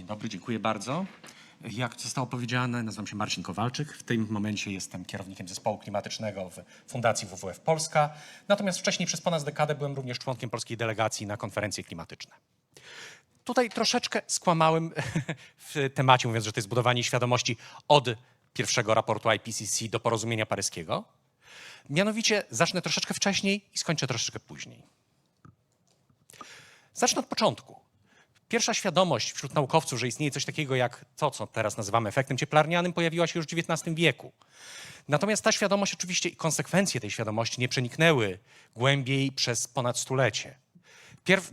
Dzień dobry, dziękuję bardzo. Jak zostało powiedziane, nazywam się Marcin Kowalczyk. W tym momencie jestem kierownikiem zespołu klimatycznego w Fundacji WWF Polska. Natomiast wcześniej przez ponad dekadę byłem również członkiem polskiej delegacji na konferencje klimatyczne. Tutaj troszeczkę skłamałem w temacie, mówiąc, że to jest budowanie świadomości od pierwszego raportu IPCC do porozumienia paryskiego. Mianowicie zacznę troszeczkę wcześniej i skończę troszeczkę później. Zacznę od początku. Pierwsza świadomość wśród naukowców, że istnieje coś takiego jak to, co teraz nazywamy efektem cieplarnianym, pojawiła się już w XIX wieku. Natomiast ta świadomość oczywiście i konsekwencje tej świadomości nie przeniknęły głębiej przez ponad stulecie. Pierw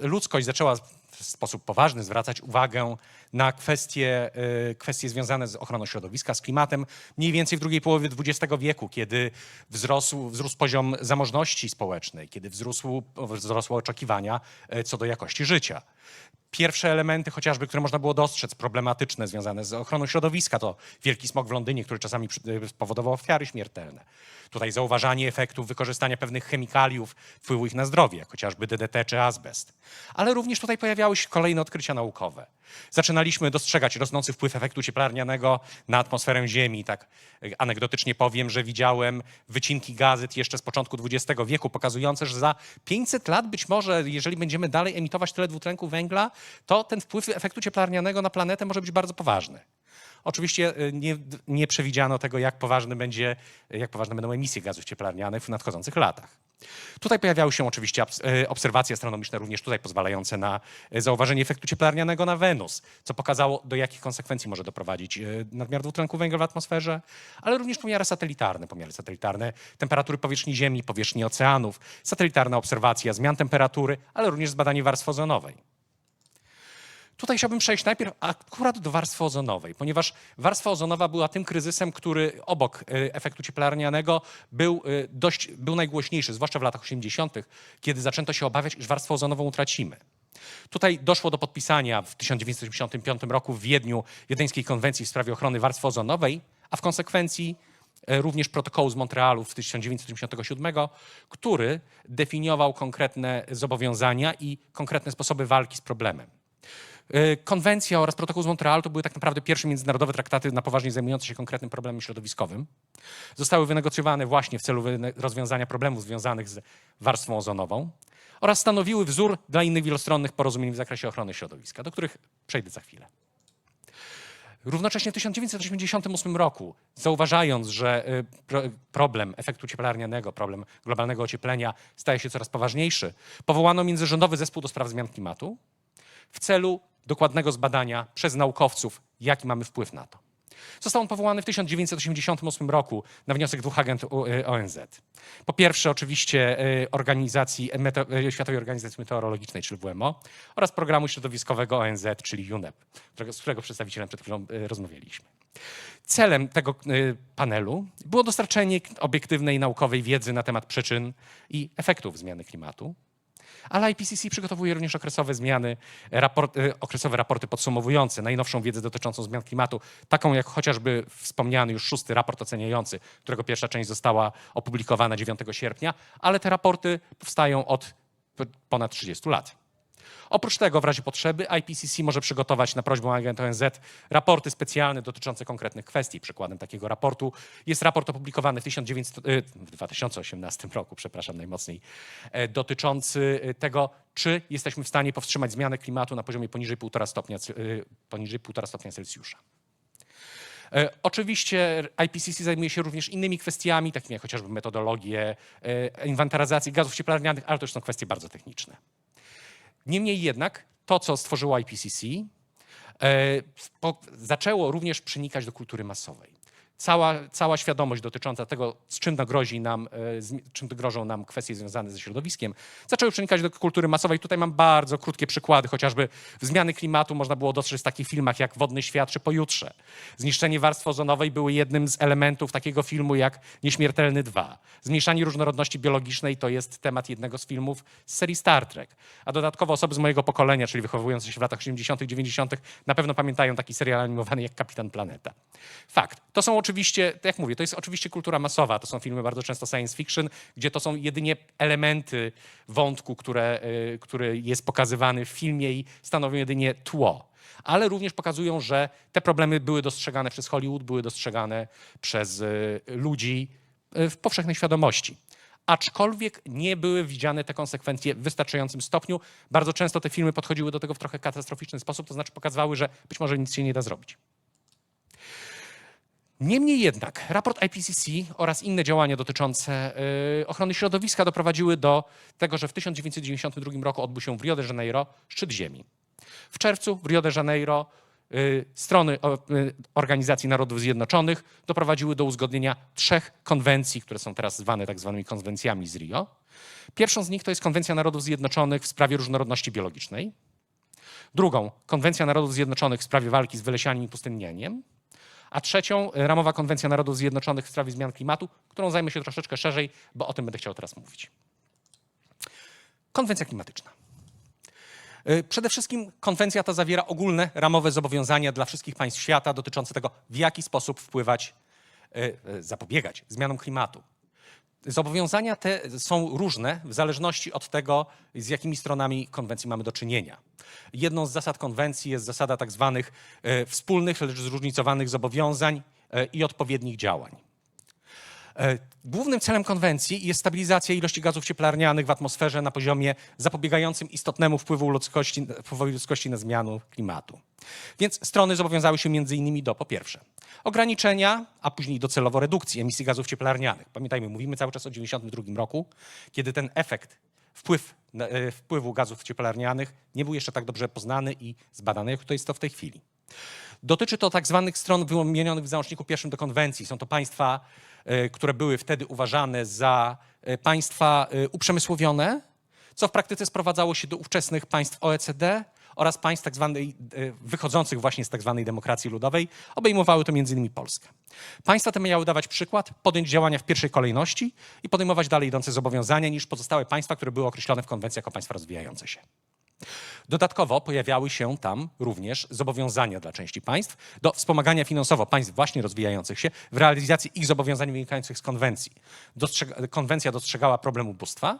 ludzkość zaczęła w sposób poważny zwracać uwagę na kwestie, y, kwestie związane z ochroną środowiska, z klimatem, mniej więcej w drugiej połowie XX wieku, kiedy wzrósł, wzrósł poziom zamożności społecznej, kiedy wzrósł, wzrosły oczekiwania y, co do jakości życia. Pierwsze elementy, chociażby, które można było dostrzec, problematyczne, związane z ochroną środowiska, to wielki smog w Londynie, który czasami y, spowodował ofiary śmiertelne. Tutaj zauważanie efektów wykorzystania pewnych chemikaliów, wpływu ich na zdrowie, chociażby DDT czy azbest. Ale również tutaj pojawiały się kolejne odkrycia naukowe. Zaczynaliśmy dostrzegać rosnący wpływ efektu cieplarnianego na atmosferę Ziemi. Tak y, anegdotycznie powiem, że widziałem wycinki gazet jeszcze z początku XX wieku, pokazujące, że za 500 lat być może, jeżeli będziemy dalej emitować tyle dwutlenku węgla, to ten wpływ efektu cieplarnianego na planetę może być bardzo poważny. Oczywiście y, nie, nie przewidziano tego, jak, poważny będzie, jak poważne będą emisje gazów cieplarnianych w nadchodzących latach. Tutaj pojawiały się oczywiście y, obserwacje astronomiczne, również tutaj pozwalające na y, zauważenie efektu cieplarnianego na Wenus, co pokazało, do jakich konsekwencji może doprowadzić nadmiar dwutlenku węgla w atmosferze, ale również pomiary satelitarne, pomiary satelitarne temperatury powierzchni Ziemi, powierzchni oceanów, satelitarna obserwacja zmian temperatury, ale również zbadanie warstwy ozonowej. Tutaj chciałbym przejść najpierw akurat do warstwy ozonowej, ponieważ warstwa ozonowa była tym kryzysem, który obok y, efektu cieplarnianego był, y, dość, był najgłośniejszy, zwłaszcza w latach 80., kiedy zaczęto się obawiać, iż warstwę ozonową utracimy. Tutaj doszło do podpisania w 1985 roku w Wiedniu Wiedeńskiej Konwencji w sprawie ochrony warstwy ozonowej, a w konsekwencji e, również protokołu z Montrealu z 1987, który definiował konkretne zobowiązania i konkretne sposoby walki z problemem. E, Konwencja oraz protokół z Montrealu to były tak naprawdę pierwsze międzynarodowe traktaty na poważnie zajmujące się konkretnym problemem środowiskowym. Zostały wynegocjowane właśnie w celu rozwiązania problemów związanych z warstwą ozonową oraz stanowiły wzór dla innych wielostronnych porozumień w zakresie ochrony środowiska, do których przejdę za chwilę. Równocześnie w 1988 roku, zauważając, że pro, problem efektu cieplarnianego, problem globalnego ocieplenia staje się coraz poważniejszy, powołano międzyrządowy zespół do spraw zmian klimatu w celu dokładnego zbadania przez naukowców, jaki mamy wpływ na to. Został on powołany w 1988 roku na wniosek dwóch agentów ONZ. Po pierwsze oczywiście y, organizacji, y, Światowej Organizacji Meteorologicznej, czyli WMO, oraz programu środowiskowego ONZ, czyli UNEP, z którego przedstawicielem przed chwilą y, rozmawialiśmy. Celem tego y, panelu było dostarczenie obiektywnej naukowej wiedzy na temat przyczyn i efektów zmiany klimatu, ale IPCC przygotowuje również okresowe zmiany, raport, e, okresowe raporty podsumowujące najnowszą wiedzę dotyczącą zmian klimatu, taką jak chociażby wspomniany już szósty raport oceniający, którego pierwsza część została opublikowana 9 sierpnia, ale te raporty powstają od ponad 30 lat. Oprócz tego, w razie potrzeby, IPCC może przygotować na prośbę agenta ONZ raporty specjalne dotyczące konkretnych kwestii. Przykładem takiego raportu jest raport opublikowany w, 1900, y, w 2018 roku, przepraszam najmocniej, e, dotyczący y, tego, czy jesteśmy w stanie powstrzymać zmianę klimatu na poziomie poniżej 1,5 stopnia, poniżej 1,5 stopnia Celsjusza. E, Oczywiście IPCC zajmuje się również innymi kwestiami, takimi jak chociażby metodologie e, inwentaryzacji gazów cieplarnianych, ale to już są kwestie bardzo techniczne. Niemniej jednak to, co stworzyło IPCC, e, zaczęło również przenikać do kultury masowej. Cała, cała świadomość dotycząca tego, z czym grozi nam, e, z czym grożą nam kwestie związane ze środowiskiem, zaczęły przenikać do kultury masowej. Tutaj mam bardzo krótkie przykłady, chociażby zmiany klimatu można było dostrzec w takich filmach jak Wodny Świat czy Pojutrze. Zniszczenie warstwy ozonowej były jednym z elementów takiego filmu jak Nieśmiertelny 2. Zmniejszanie różnorodności biologicznej to jest temat jednego z filmów z serii Star Trek. A dodatkowo osoby z mojego pokolenia, czyli wychowujące się w latach 80., 90., na pewno pamiętają taki serial animowany jak Kapitan Planeta. Fakt. To są oczywiście, tak jak mówię, to jest oczywiście kultura masowa. To są filmy bardzo często science fiction, gdzie to są jedynie elementy wątku, które, y, który jest pokazywany w filmie i stanowią jedynie tło. ale również pokazują, że te problemy były dostrzegane przez Hollywood, były dostrzegane przez y, ludzi y, w powszechnej świadomości. Aczkolwiek nie były widziane te konsekwencje w wystarczającym stopniu. Bardzo często te filmy podchodziły do tego w trochę katastroficzny sposób, to znaczy pokazywały, że być może nic się nie da zrobić. Niemniej jednak raport IPCC oraz inne działania dotyczące y, ochrony środowiska doprowadziły do tego, że w 1992 roku odbył się w Rio de Janeiro szczyt Ziemi. W czerwcu w Rio de Janeiro y, strony y, Organizacji Narodów Zjednoczonych doprowadziły do uzgodnienia trzech konwencji, które są teraz zwane tak zwanymi konwencjami z Rio. Pierwszą z nich to jest Konwencja Narodów Zjednoczonych w sprawie różnorodności biologicznej. Drugą Konwencja Narodów Zjednoczonych w sprawie walki z wylesianiem i pustynnieniem a trzecią ramowa konwencja Narodów Zjednoczonych w sprawie zmian klimatu, którą zajmę się troszeczkę szerzej, bo o tym będę chciał teraz mówić. Konwencja klimatyczna. Y, Przede wszystkim konwencja ta zawiera ogólne ramowe zobowiązania dla wszystkich państw świata dotyczące tego, w jaki sposób wpływać, y, y, zapobiegać zmianom klimatu. Zobowiązania te są różne w zależności od tego, z jakimi stronami konwencji mamy do czynienia. Jedną z zasad konwencji jest zasada tak zwanych e, wspólnych, lecz zróżnicowanych zobowiązań e, i odpowiednich działań. E, Głównym celem konwencji jest stabilizacja ilości gazów cieplarnianych w atmosferze na poziomie zapobiegającym istotnemu wpływu ludzkości, wpływowi ludzkości na zmianę klimatu. Więc strony zobowiązały się innymi do po pierwsze ograniczenia, a później docelowo redukcji emisji gazów cieplarnianych. Pamiętajmy, mówimy cały czas o 1992 roku, kiedy ten efekt wpływ, e, wpływu gazów cieplarnianych nie był jeszcze tak dobrze poznany i zbadany, jak to jest to w tej chwili. Dotyczy to tak zwanych stron wymienionych w załączniku pierwszym do konwencji. Są to państwa, e, które były wtedy uważane za e, państwa e, uprzemysłowione, co w praktyce sprowadzało się do ówczesnych państw OECD oraz państw tak zwanej, wychodzących właśnie z tak zwanej demokracji ludowej. Obejmowały to m.in. Polskę. Państwa te miały dawać przykład, podjąć działania w pierwszej kolejności i podejmować dalej idące zobowiązania niż pozostałe państwa, które były określone w konwencji jako państwa rozwijające się. Dodatkowo pojawiały się tam również zobowiązania dla części państw do wspomagania finansowo państw właśnie rozwijających się w realizacji ich zobowiązań wynikających z konwencji. Konwencja dostrzegała problem ubóstwa.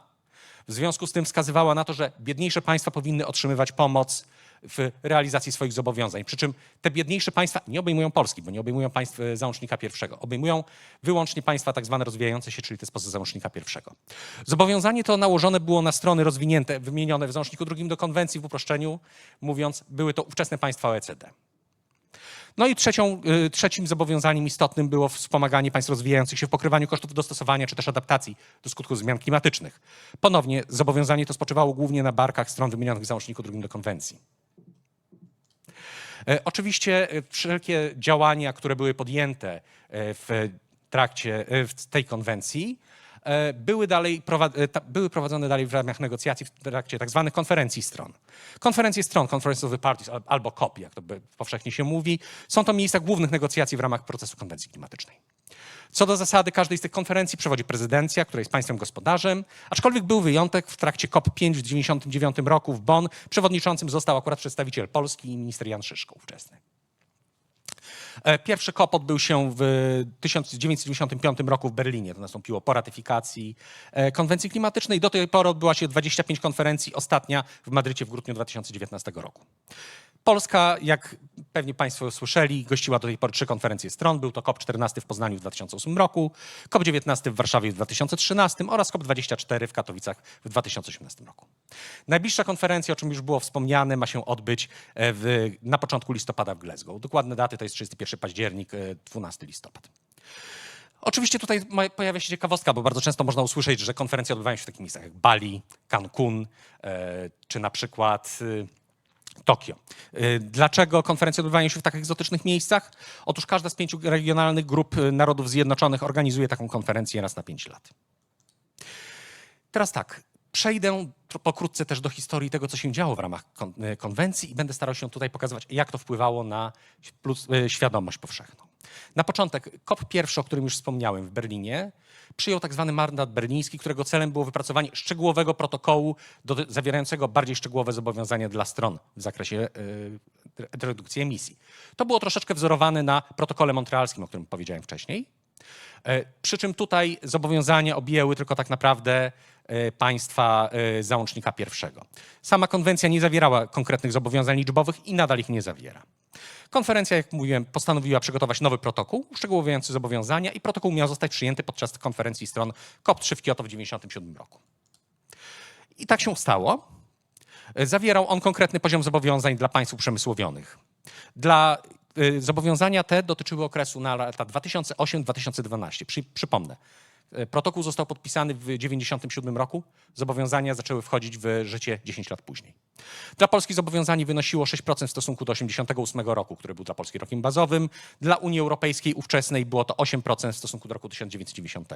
W związku z tym wskazywała na to, że biedniejsze państwa powinny otrzymywać pomoc w realizacji swoich zobowiązań. Przy czym te biedniejsze państwa nie obejmują Polski, bo nie obejmują państw e, załącznika pierwszego. Obejmują wyłącznie państwa tak zwane rozwijające się, czyli te spoza załącznika pierwszego. Zobowiązanie to nałożone było na strony rozwinięte, wymienione w załączniku drugim do konwencji w uproszczeniu, mówiąc, były to ówczesne państwa OECD. No i trzecią, y, trzecim zobowiązaniem istotnym było wspomaganie państw rozwijających się w pokrywaniu kosztów dostosowania czy też adaptacji do skutków zmian klimatycznych. Ponownie zobowiązanie to spoczywało głównie na barkach stron wymienionych w załączniku drugim do konwencji. E, Oczywiście e, wszelkie działania, które były podjęte e, w trakcie w tej konwencji, były, dalej, były prowadzone dalej w ramach negocjacji w trakcie tak zwanych konferencji stron. Konferencje stron, Conference of the Parties al- albo COP, jak to powszechnie się mówi, są to miejsca głównych negocjacji w ramach procesu konwencji klimatycznej. Co do zasady, każdej z tych konferencji przewodzi prezydencja, która jest państwem gospodarzem, aczkolwiek był wyjątek w trakcie COP5 w 1999 roku w Bonn. Przewodniczącym został akurat przedstawiciel Polski i minister Jan Szyszko ówczesny. E, Pierwszy COP odbył się w 1995 roku w Berlinie. To nastąpiło po ratyfikacji e, konwencji klimatycznej. Do tej pory odbyła się 25 konferencji, ostatnia w Madrycie w grudniu 2019 roku. Polska, jak pewnie Państwo słyszeli, gościła do tej pory trzy konferencje stron. Był to COP14 w Poznaniu w 2008 roku, COP19 w Warszawie w 2013 oraz COP24 w Katowicach w 2018 roku. Najbliższa konferencja, o czym już było wspomniane, ma się odbyć e, w, na początku listopada w Glasgow. Dokładne daty to jest 31 październik, e, 12 listopad. Oczywiście tutaj pojawia się ciekawostka, bo bardzo często można usłyszeć, że konferencje odbywają się w takich miejscach jak Bali, Cancun, e, czy na przykład e, Tokio. E, Dlaczego konferencje odbywają się w tak egzotycznych miejscach? Otóż każda z pięciu regionalnych grup e, Narodów Zjednoczonych organizuje taką konferencję raz na pięć lat. Teraz tak, przejdę pokrótce też do historii tego, co się działo w ramach e, konwencji i będę starał się tutaj pokazywać, jak to wpływało na świadomość powszechną. Na początek COP pierwszy, o którym już wspomniałem w Berlinie, przyjął tak zwany mandat berliński, którego celem było wypracowanie szczegółowego protokołu do, zawierającego bardziej szczegółowe zobowiązania dla stron w zakresie e, redukcji emisji. To było troszeczkę wzorowane na protokole montrealskim, o którym powiedziałem wcześniej. E, Przy czym tutaj zobowiązania objęły tylko tak naprawdę państwa e, załącznika pierwszego. Sama konwencja nie zawierała konkretnych zobowiązań liczbowych i nadal ich nie zawiera. Konferencja, jak mówiłem, postanowiła przygotować nowy protokół uszczegółowiający zobowiązania i protokół miał zostać przyjęty podczas konferencji stron COP3 w Kioto w 1997 roku. I tak się stało. E, Zawierał on konkretny poziom zobowiązań dla państw uprzemysłowionych. Dla zobowiązania te dotyczyły okresu na lata 2008-2012. Przy, przypomnę, e, protokół został podpisany w 1997 roku, zobowiązania zaczęły wchodzić w życie 10 lat później. Dla Polski zobowiązanie wynosiło 6% w stosunku do 1988 roku, który był dla Polski rokiem bazowym. Dla Unii Europejskiej ówczesnej było to 8% w stosunku do roku 1990.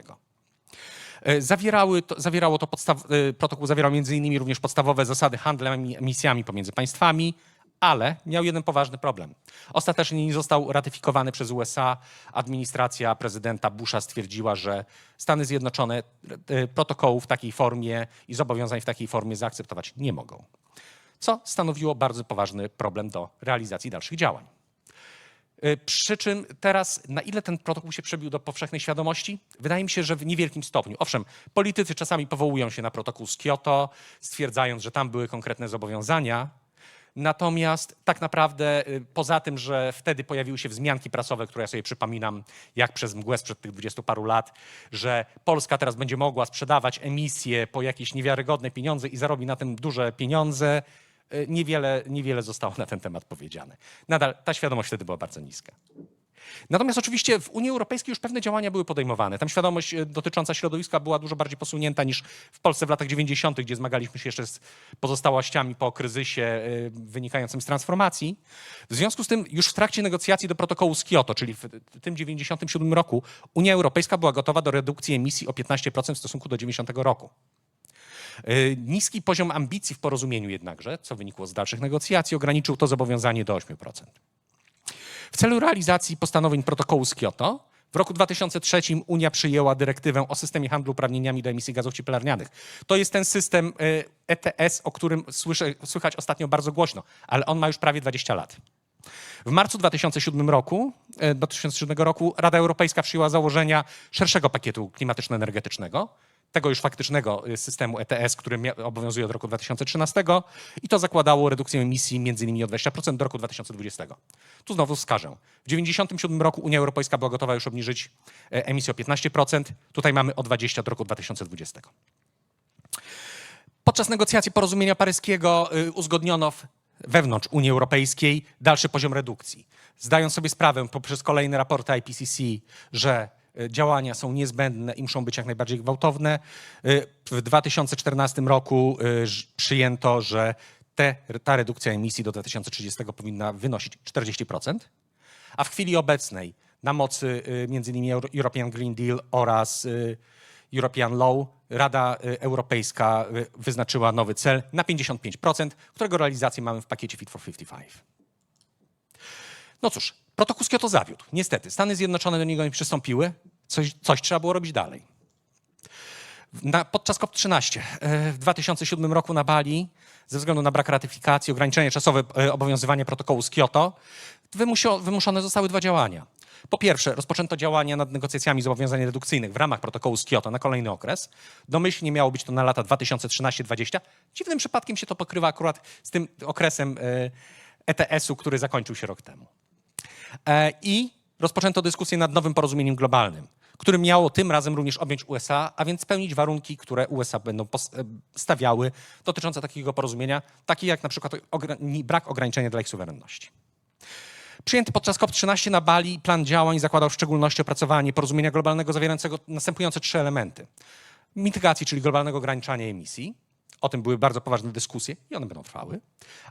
E, Zawierały to, zawierało to podstaw, e, protokół zawierał m.in. również podstawowe zasady handlu emisjami pomiędzy państwami, ale miał jeden poważny problem. Ostatecznie nie został ratyfikowany przez USA. Administracja prezydenta Busha stwierdziła, że Stany Zjednoczone e, protokołu w takiej formie i zobowiązań w takiej formie zaakceptować nie mogą. Co stanowiło bardzo poważny problem do realizacji dalszych działań. Y, Przy czym teraz, na ile ten protokół się przebił do powszechnej świadomości? Wydaje mi się, że w niewielkim stopniu. Owszem, politycy czasami powołują się na protokół z Kioto, stwierdzając, że tam były konkretne zobowiązania. Natomiast tak naprawdę, y, poza tym, że wtedy pojawiły się wzmianki prasowe, które ja sobie przypominam, jak przez mgłę sprzed tych dwudziestu paru lat, że Polska teraz będzie mogła sprzedawać emisje po jakieś niewiarygodne pieniądze i zarobi na tym duże pieniądze, y, niewiele, niewiele zostało na ten temat powiedziane. Nadal ta świadomość wtedy była bardzo niska. Natomiast oczywiście w Unii Europejskiej już pewne działania były podejmowane. Tam świadomość e, dotycząca środowiska była dużo bardziej posunięta niż w Polsce w latach 90., gdzie zmagaliśmy się jeszcze z pozostałościami po kryzysie e, wynikającym z transformacji. W związku z tym już w trakcie negocjacji do protokołu z Kioto, czyli w tym 97 roku, Unia Europejska była gotowa do redukcji emisji o 15% w stosunku do 90 roku. E, Niski poziom ambicji w porozumieniu jednakże, co wynikło z dalszych negocjacji, ograniczył to zobowiązanie do 8%. W celu realizacji postanowień protokołu z Kioto w roku 2003 Unia przyjęła dyrektywę o systemie handlu uprawnieniami do emisji gazów cieplarnianych. To jest ten system y, ETS, o którym słyszę, słychać ostatnio bardzo głośno, ale on ma już prawie 20 lat. W marcu 2007 roku, e, 2007 roku Rada Europejska przyjęła założenia szerszego pakietu klimatyczno-energetycznego, tego już faktycznego systemu ETS, który obowiązuje od roku 2013 i to zakładało redukcję emisji innymi o 20% do roku 2020. Tu znowu wskażę. W 1997 roku Unia Europejska była gotowa już obniżyć e, emisję o 15%, tutaj mamy o 20% do roku 2020. Podczas negocjacji porozumienia paryskiego y, uzgodniono wewnątrz Unii Europejskiej dalszy poziom redukcji. Zdając sobie sprawę poprzez kolejne raporty IPCC, że działania są niezbędne i muszą być jak najbardziej gwałtowne, y, w 2014 roku ż- przyjęto, że te, ta redukcja emisji do 2030 powinna wynosić 40%, a w chwili obecnej na mocy m.in. Euro- European Green Deal oraz European Law Rada Europejska wyznaczyła nowy cel na 55%, którego realizację mamy w pakiecie Fit for 55. No cóż, protokół z Kioto zawiódł. Niestety, Stany Zjednoczone do niego nie przystąpiły. Coś, coś trzeba było robić dalej. Na, podczas COP13 e, w 2007 roku na Bali, ze względu na brak ratyfikacji, ograniczenie czasowe e, obowiązywania protokołu z Kioto, wymuszone zostały dwa działania. Po pierwsze, rozpoczęto działania nad negocjacjami zobowiązań redukcyjnych w ramach protokołu z Kioto na kolejny okres. Domyślnie miało być to na lata 2013-2020. Dziwnym przypadkiem się to pokrywa akurat z tym okresem e, ETS-u, który zakończył się rok temu. E, I rozpoczęto dyskusję nad nowym porozumieniem globalnym, które miało tym razem również objąć USA, a więc spełnić warunki, które USA będą e, stawiały dotyczące takiego porozumienia, takie jak na przykład brak ograniczenia dla ich suwerenności. Przyjęty podczas COP13 na Bali plan działań zakładał w szczególności opracowanie porozumienia globalnego zawierającego następujące trzy elementy. Mitygacji, czyli globalnego ograniczania emisji. O tym były bardzo poważne dyskusje i one będą trwały.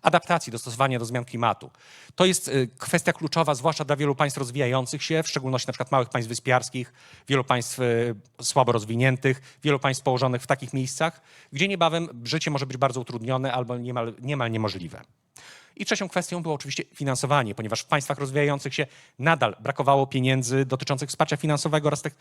Adaptacji, dostosowania do zmian klimatu. To jest y, kwestia kluczowa, zwłaszcza dla wielu państw rozwijających się, w szczególności na przykład małych państw wyspiarskich, wielu państw y, słabo rozwiniętych, wielu państw położonych w takich miejscach, gdzie niebawem życie może być bardzo utrudnione albo niemal, niemal niemożliwe. I trzecią kwestią było oczywiście finansowanie, ponieważ w państwach rozwijających się nadal brakowało pieniędzy dotyczących wsparcia finansowego oraz, tech,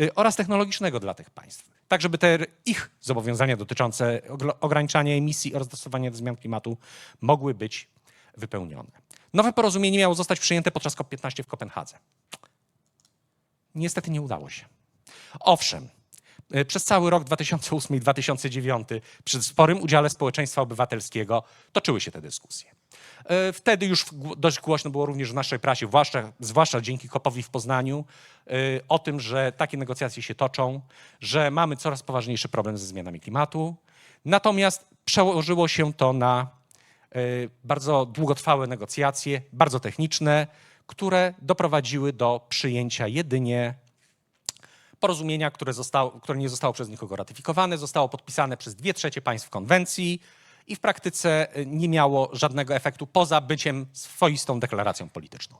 y, oraz technologicznego dla tych państw. Tak, żeby te ich zobowiązania dotyczące ograniczania emisji oraz dostosowania do zmian klimatu mogły być wypełnione. Nowe porozumienie miało zostać przyjęte podczas COP15 w Kopenhadze. Niestety nie udało się. Owszem, e, przez cały rok 2008 i 2009 przy sporym udziale społeczeństwa obywatelskiego toczyły się te dyskusje. E, Wtedy już dość głośno było również w naszej prasie, zwłaszcza, zwłaszcza dzięki Kopowi w Poznaniu, e, o tym, że takie negocjacje się toczą, że mamy coraz poważniejszy problem ze zmianami klimatu. Natomiast przełożyło się to na e, bardzo długotrwałe negocjacje, bardzo techniczne, które doprowadziły do przyjęcia jedynie porozumienia, które, zostało, które nie zostało przez nikogo ratyfikowane, zostało podpisane przez dwie trzecie państw konwencji i w praktyce y, nie miało żadnego efektu poza byciem swoistą deklaracją polityczną.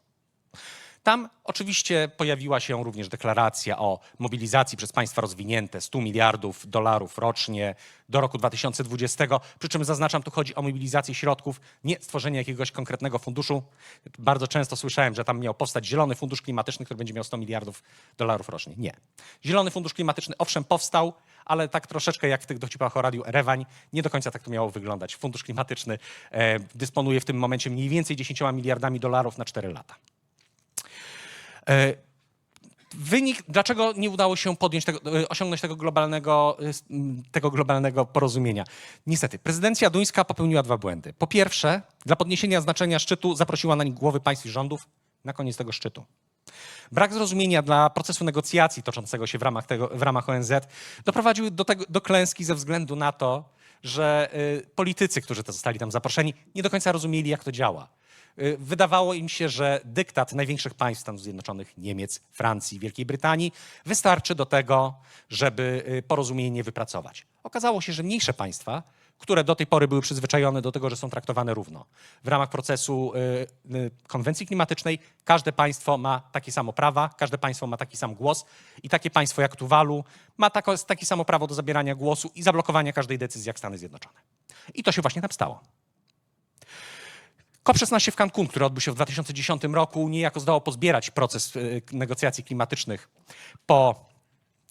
Tam oczywiście pojawiła się również deklaracja o mobilizacji przez państwa rozwinięte 100 miliardów dolarów rocznie do roku 2020. Przy czym zaznaczam, tu chodzi o mobilizację środków, nie stworzenie jakiegoś konkretnego funduszu. Bardzo często słyszałem, że tam miał powstać Zielony Fundusz Klimatyczny, który będzie miał 100 miliardów dolarów rocznie. Nie. Zielony Fundusz Klimatyczny owszem powstał, ale tak troszeczkę jak w tych dowcipach o Radiu Erewań, nie do końca tak to miało wyglądać. Fundusz Klimatyczny e, dysponuje w tym momencie mniej więcej 10 miliardami dolarów na 4 lata. E, Wynik, dlaczego nie udało się podjąć tego, e, osiągnąć tego globalnego, e, tego globalnego porozumienia? Niestety, prezydencja duńska popełniła dwa błędy. Po pierwsze, dla podniesienia znaczenia szczytu zaprosiła na nim głowy państw i rządów na koniec tego szczytu. Brak zrozumienia dla procesu negocjacji toczącego się w ramach, tego, w ramach ONZ doprowadził do, tego, do klęski ze względu na to, że y, politycy, którzy zostali tam zaproszeni, nie do końca rozumieli, jak to działa. Y, Wydawało im się, że dyktat największych państw Stanów Zjednoczonych, Niemiec, Francji, Wielkiej Brytanii wystarczy do tego, żeby y, porozumienie wypracować. Okazało się, że mniejsze państwa, które do tej pory były przyzwyczajone do tego, że są traktowane równo. W ramach procesu y, konwencji klimatycznej każde państwo ma takie samo prawa, każde państwo ma taki sam głos i takie państwo jak Tuwalu ma takie samo prawo do zabierania głosu i zablokowania każdej decyzji jak Stany Zjednoczone. I to się właśnie tam stało. COP16 w Cancun, który odbył się w 2010 roku, niejako zdało pozbierać proces y, negocjacji klimatycznych po,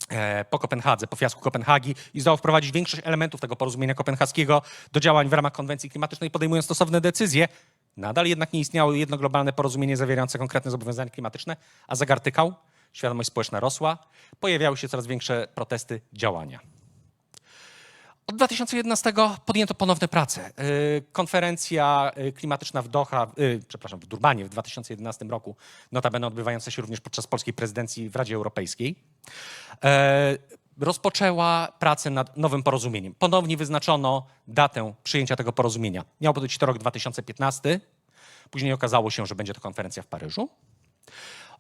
e, po Kopenhadze, po fiasku Kopenhagi i zdało wprowadzić większość elementów tego porozumienia kopenhaskiego do działań w ramach konwencji klimatycznej, podejmując stosowne decyzje. Nadal jednak nie istniało jedno globalne porozumienie zawierające konkretne zobowiązania klimatyczne, a zegar tykał, świadomość społeczna rosła, pojawiały się coraz większe protesty, działania. Od 2011 podjęto ponowne prace. Y, Konferencja y, klimatyczna w Doha, y, przepraszam, w Durbanie w 2011 roku, notabene odbywająca się również podczas polskiej prezydencji w Radzie Europejskiej, e, rozpoczęła pracę nad nowym porozumieniem. Ponownie wyznaczono datę przyjęcia tego porozumienia. Miał być to rok 2015. Później okazało się, że będzie to konferencja w Paryżu.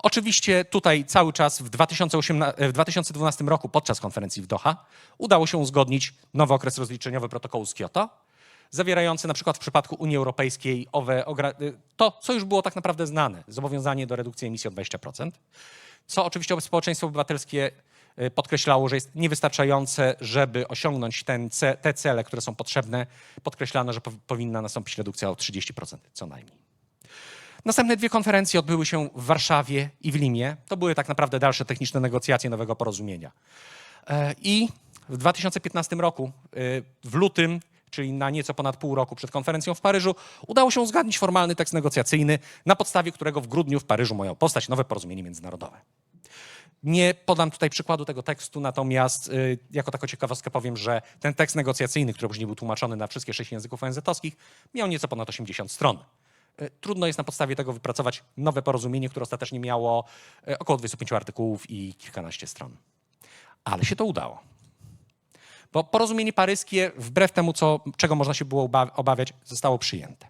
Oczywiście tutaj cały czas w, 2018, w 2012 roku podczas konferencji w Doha udało się uzgodnić nowy okres rozliczeniowy protokołu z Kioto, zawierający na przykład w przypadku Unii Europejskiej owe, y, to, co już było tak naprawdę znane, zobowiązanie do redukcji emisji o 20%, co oczywiście społeczeństwo obywatelskie y, podkreślało, że jest niewystarczające, żeby osiągnąć ten, te cele, które są potrzebne. Podkreślano, że pow- powinna nastąpić redukcja o 30% co najmniej. Następne dwie konferencje odbyły się w Warszawie i w Limie. To były tak naprawdę dalsze techniczne negocjacje nowego porozumienia. E, I w 2015 roku, e, w lutym, czyli na nieco ponad pół roku przed konferencją w Paryżu, udało się uzgadnić formalny tekst negocjacyjny, na podstawie którego w grudniu w Paryżu mają powstać nowe porozumienie międzynarodowe. Nie podam tutaj przykładu tego tekstu, natomiast y, jako taką ciekawostkę powiem, że ten tekst negocjacyjny, który później był tłumaczony na wszystkie sześć języków ONZ-owskich, miał nieco ponad 80 stron. Y, Trudno jest na podstawie tego wypracować nowe porozumienie, które ostatecznie miało y, około 25 artykułów i kilkanaście stron. Ale się to udało. Bo porozumienie paryskie, wbrew temu, co, czego można się było oba- obawiać, zostało przyjęte.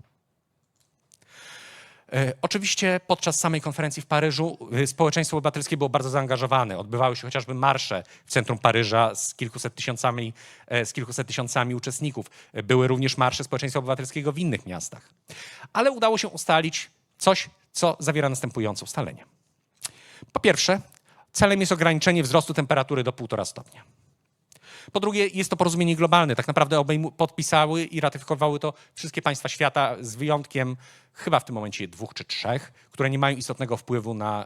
E, Oczywiście podczas samej konferencji w Paryżu e, społeczeństwo obywatelskie było bardzo zaangażowane. Odbywały się chociażby marsze w centrum Paryża z kilkuset tysiącami, e, z kilkuset tysiącami uczestników. Były również marsze społeczeństwa obywatelskiego w innych miastach. Ale udało się ustalić coś, co zawiera następujące ustalenie. Po pierwsze, celem jest ograniczenie wzrostu temperatury do 1,5 stopnia. Po drugie, jest to porozumienie globalne. Tak naprawdę podpisały i ratyfikowały to wszystkie państwa świata, z wyjątkiem chyba w tym momencie dwóch czy trzech, które nie mają istotnego wpływu na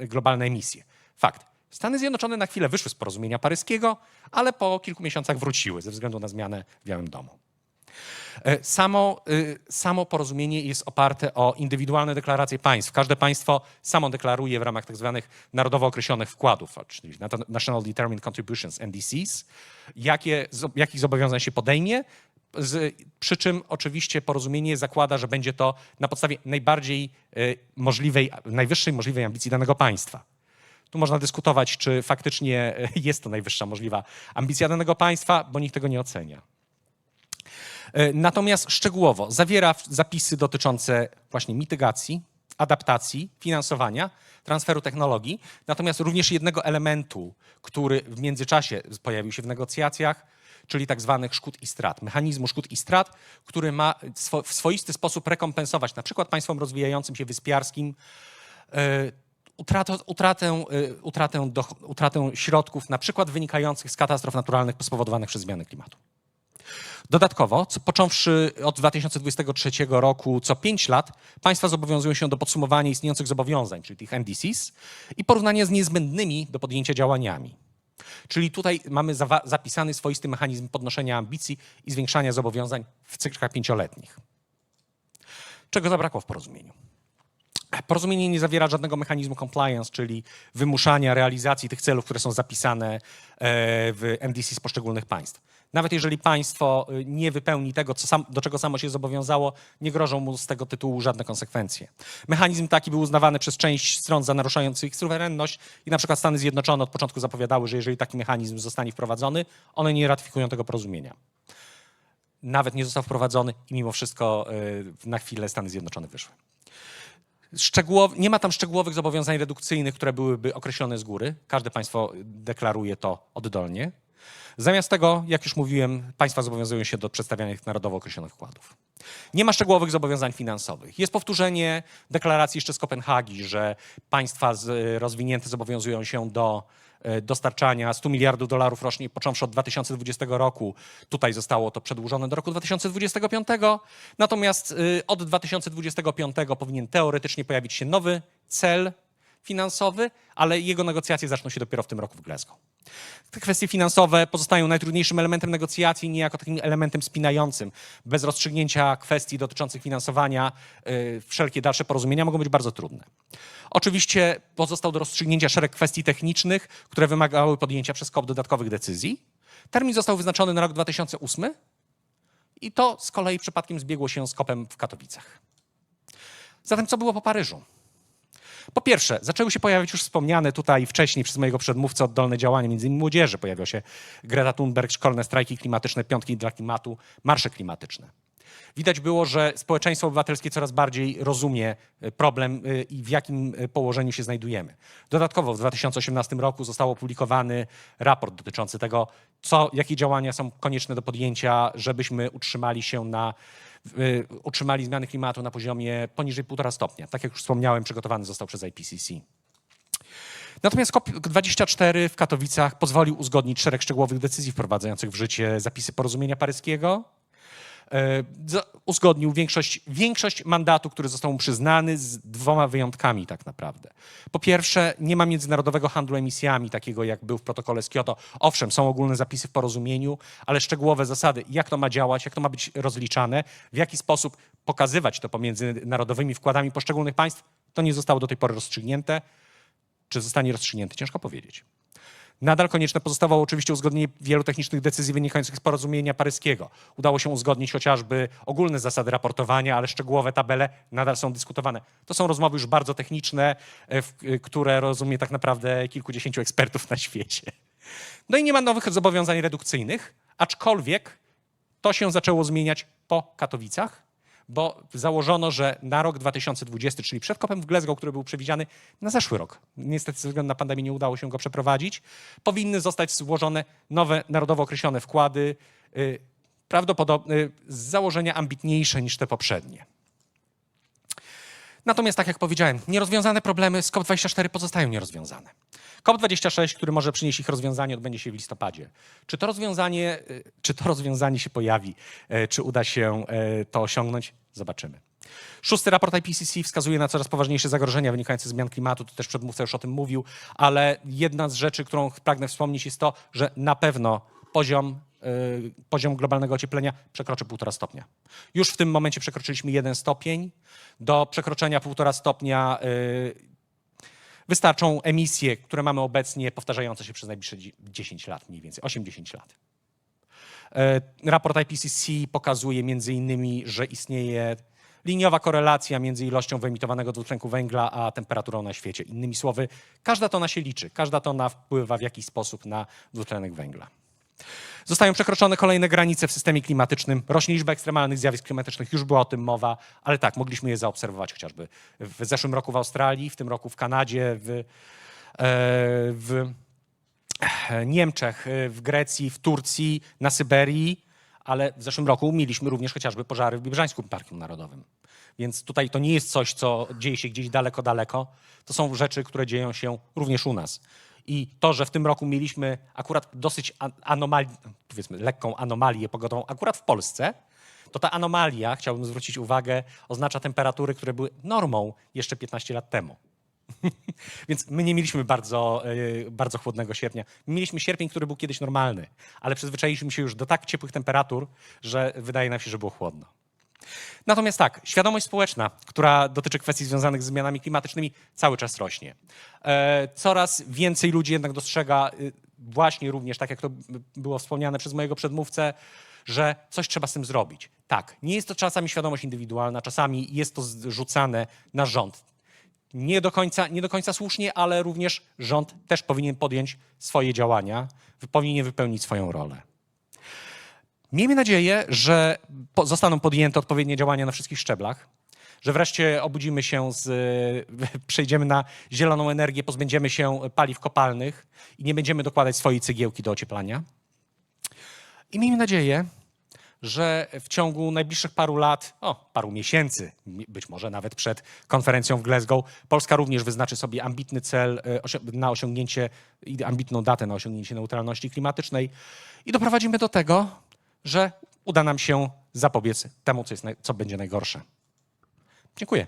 y, globalne emisje. Fakt. Stany Zjednoczone na chwilę wyszły z porozumienia paryskiego, ale po kilku miesiącach wróciły ze względu na zmianę w Białym Domu. E, Samo, y, samo porozumienie jest oparte o indywidualne deklaracje państw. Każde państwo samo deklaruje w ramach tak zwanych narodowo określonych wkładów, czyli National Determined Contributions, NDCs, jakie, jakich zobowiązań się podejmie, z, przy czym oczywiście porozumienie zakłada, że będzie to na podstawie najbardziej y, możliwej, najwyższej możliwej ambicji danego państwa. Tu można dyskutować, czy faktycznie y, jest to najwyższa możliwa ambicja danego państwa, bo nikt tego nie ocenia. E, Natomiast szczegółowo zawiera zapisy dotyczące właśnie mitygacji, adaptacji, finansowania, transferu technologii, natomiast również jednego elementu, który w międzyczasie pojawił się w negocjacjach, czyli tak zwanych szkód i strat, mechanizmu szkód i strat, który ma w swoisty sposób rekompensować na przykład państwom rozwijającym się wyspiarskim e, utratę, utratę, e, doch- utratę środków na przykład wynikających z katastrof naturalnych spowodowanych przez zmiany klimatu. Dodatkowo, co, począwszy od 2023 roku, co 5 lat państwa zobowiązują się do podsumowania istniejących zobowiązań, czyli tych NDCs, i porównania z niezbędnymi do podjęcia działaniami. Czyli tutaj mamy zapisany swoisty mechanizm podnoszenia ambicji i zwiększania zobowiązań w cyklach pięcioletnich. Czego zabrakło w porozumieniu? Porozumienie nie zawiera żadnego mechanizmu compliance, czyli wymuszania realizacji tych celów, które są zapisane e, w NDC z poszczególnych państw. Nawet jeżeli państwo y, nie wypełni tego, sam, do czego samo się zobowiązało, nie grożą mu z tego tytułu żadne konsekwencje. Mechanizm taki był uznawany przez część stron za naruszający ich suwerenność i na przykład Stany Zjednoczone od początku zapowiadały, że jeżeli taki mechanizm zostanie wprowadzony, one nie ratyfikują tego porozumienia. Nawet nie został wprowadzony i mimo wszystko y, na chwilę Stany Zjednoczone wyszły. Szczegółow, nie ma tam szczegółowych zobowiązań redukcyjnych, które byłyby określone z góry. Każde państwo deklaruje to oddolnie. Zamiast tego, jak już mówiłem, państwa zobowiązują się do przedstawiania tych narodowo określonych wkładów. Nie ma szczegółowych zobowiązań finansowych. Jest powtórzenie deklaracji jeszcze z Kopenhagi, że państwa z, rozwinięte zobowiązują się do e, dostarczania 100 miliardów dolarów rocznie, począwszy od 2020 roku. Tutaj zostało to przedłużone do roku 2025. Natomiast y, od 2025 powinien teoretycznie pojawić się nowy cel finansowy, ale jego negocjacje zaczną się dopiero w tym roku w Glasgow. Te kwestie finansowe pozostają najtrudniejszym elementem negocjacji, niejako takim elementem spinającym. Bez rozstrzygnięcia kwestii dotyczących finansowania y, wszelkie dalsze porozumienia mogą być bardzo trudne. Oczywiście pozostał do rozstrzygnięcia szereg kwestii technicznych, które wymagały podjęcia przez KOP dodatkowych decyzji. Termin został wyznaczony na rok 2008 i to z kolei przypadkiem zbiegło się z KOP-em w Katowicach. Zatem co było po Paryżu? Po pierwsze, zaczęły się pojawiać już wspomniane tutaj wcześniej przez mojego przedmówcę oddolne działania, między innymi młodzieży. Pojawiła się Greta Thunberg, szkolne strajki klimatyczne, piątki dla klimatu, marsze klimatyczne. Widać było, że społeczeństwo obywatelskie coraz bardziej rozumie y, problem y, i w jakim y, położeniu się znajdujemy. Dodatkowo w 2018 roku został opublikowany raport dotyczący tego, co, jakie działania są konieczne do podjęcia, żebyśmy utrzymali się na utrzymali zmiany klimatu na poziomie poniżej 1,5 stopnia. Tak jak już wspomniałem, przygotowany został przez IPCC. Natomiast COP24 w Katowicach pozwolił uzgodnić szereg szczegółowych decyzji wprowadzających w życie zapisy porozumienia paryskiego. E, Uzgodnił większość, większość mandatu, który został mu przyznany z dwoma wyjątkami tak naprawdę. Po pierwsze, nie ma międzynarodowego handlu emisjami, takiego jak był w protokole z Kioto. Owszem, są ogólne zapisy w porozumieniu, ale szczegółowe zasady, jak to ma działać, jak to ma być rozliczane, w jaki sposób pokazywać to pomiędzy narodowymi wkładami poszczególnych państw, to nie zostało do tej pory rozstrzygnięte. Czy zostanie rozstrzygnięty? Ciężko powiedzieć. Nadal konieczne pozostawało oczywiście uzgodnienie wielu technicznych decyzji wynikających z porozumienia paryskiego. Udało się uzgodnić chociażby ogólne zasady raportowania, ale szczegółowe tabele nadal są dyskutowane. To są rozmowy już bardzo techniczne, e, e, które rozumie tak naprawdę kilkudziesięciu ekspertów na świecie. No i nie ma nowych zobowiązań redukcyjnych, aczkolwiek to się zaczęło zmieniać po Katowicach, bo założono, że na rok 2020, czyli przed kopem w Glasgow, który był przewidziany na zeszły rok, niestety ze względu na pandemię nie udało się go przeprowadzić, powinny zostać złożone nowe narodowo określone wkłady, y, prawdopodobnie y, z założenia ambitniejsze niż te poprzednie. Natomiast, tak jak powiedziałem, nierozwiązane problemy z COP24 pozostają nierozwiązane. COP26, który może przynieść ich rozwiązanie, odbędzie się w listopadzie. Czy to rozwiązanie, y, czy to rozwiązanie się pojawi, y, czy uda się y, to osiągnąć? Zobaczymy. Szósty raport IPCC wskazuje na coraz poważniejsze zagrożenia wynikające z zmian klimatu. Tu też przedmówca już o tym mówił, ale jedna z rzeczy, którą pragnę wspomnieć, jest to, że na pewno poziom poziom globalnego ocieplenia przekroczy 1,5 stopnia. Już w tym momencie przekroczyliśmy 1 stopień. Do przekroczenia 1,5 stopnia y, wystarczą emisje, które mamy obecnie, powtarzające się przez najbliższe dzie- 10 lat mniej więcej, 8-10 lat. E, Raport IPCC pokazuje między innymi, że istnieje liniowa korelacja między ilością wyemitowanego dwutlenku węgla a temperaturą na świecie. Innymi słowy, każda tona się liczy, każda tona wpływa w jakiś sposób na dwutlenek węgla. Zostają przekroczone kolejne granice w systemie klimatycznym. Rośnie liczba ekstremalnych zjawisk klimatycznych, już była o tym mowa, ale tak, mogliśmy je zaobserwować chociażby w zeszłym roku w Australii, w tym roku w Kanadzie, w, e, w Niemczech, y, w Grecji, w Turcji, na Syberii, ale w zeszłym roku mieliśmy również chociażby pożary w Biebrzańskim Parkiem Narodowym. Więc tutaj to nie jest coś, co dzieje się gdzieś daleko, daleko. To są rzeczy, które dzieją się również u nas. I to, że w tym roku mieliśmy akurat dosyć an- anomali, powiedzmy lekką anomalię pogodową akurat w Polsce, to ta anomalia, chciałbym zwrócić uwagę, oznacza temperatury, które były normą jeszcze 15 lat temu. Więc my nie mieliśmy bardzo, e, bardzo chłodnego sierpnia. Mieliśmy sierpień, który był kiedyś normalny, ale przyzwyczailiśmy się już do tak ciepłych temperatur, że wydaje nam się, że było chłodno. Natomiast tak, świadomość społeczna, która dotyczy kwestii związanych z zmianami klimatycznymi, cały czas rośnie. E, Coraz więcej ludzi jednak dostrzega y, właśnie również, tak jak to było wspomniane przez mojego przedmówcę, że coś trzeba z tym zrobić. Tak, nie jest to czasami świadomość indywidualna, czasami jest to zrzucane na rząd nie do końca, nie do końca słusznie, ale również rząd też powinien podjąć swoje działania, powinien wypełnić swoją rolę. Miejmy nadzieję, że zostaną podjęte odpowiednie działania na wszystkich szczeblach, że wreszcie obudzimy się z, przejdziemy na zieloną energię, pozbędziemy się paliw kopalnych i nie będziemy dokładać swojej cegiełki do ocieplania. I miejmy nadzieję, że w ciągu najbliższych paru lat, o, paru miesięcy, mi- być może nawet przed konferencją w Glasgow, Polska również wyznaczy sobie ambitny cel e, na osiągnięcie, ambitną datę na osiągnięcie neutralności klimatycznej i doprowadzimy do tego, że uda nam się zapobiec temu, co, jest, co będzie najgorsze. Dziękuję.